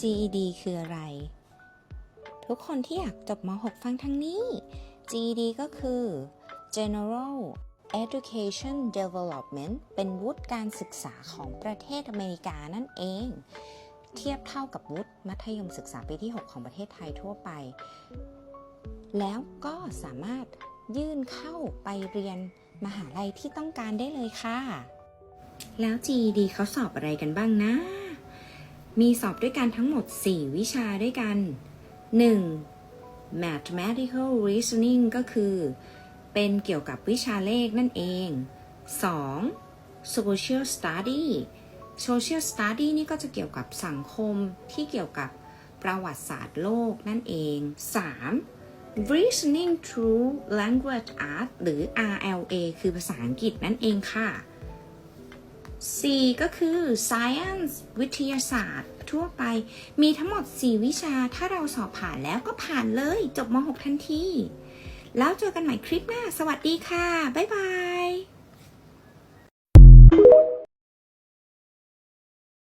GED คืออะไร ทุกคนที่อยากจบม .6 ฟังทางนี้ GED ก็คือ General Education Development เป็นวุฒิการศึกษาของประเทศอเมริกานั่นเอง เทียบเท่ากับวุฒิมัธยมศึกษาปีที่ 6 ของประเทศไทยทั่วไป แล้วก็สามารถยื่นเข้าไปเรียนมหาลัยที่ต้องการได้เลยค่ะ แล้ว GED เขาสอบอะไรกันบ้างนะ มีสอบด้วยกันทั้งหมด 4 วิชาด้วยกัน 1. mathematical reasoning ก็คือ เป็นเกี่ยวกับวิชาเลขนั่นเอง 2. social study social study นี่ก็จะเกี่ยวกับสังคมที่เกี่ยวกับประวัติศาสตร์โลกนั่นเอง 3. reasoning through language art หรือ RLA คือภาษาอังกฤษนั่นเองค่ะ C ก็คือ science วิทยาศาสตร์ ทั่วไป มีทั้งหมด 4 วิชา ถ้าเราสอบผ่านแล้วก็ผ่านเลย จบม .6 ทันที แล้วเจอกันใหม่คลิปหน้า สวัสดีค่ะ บ๊ายบาย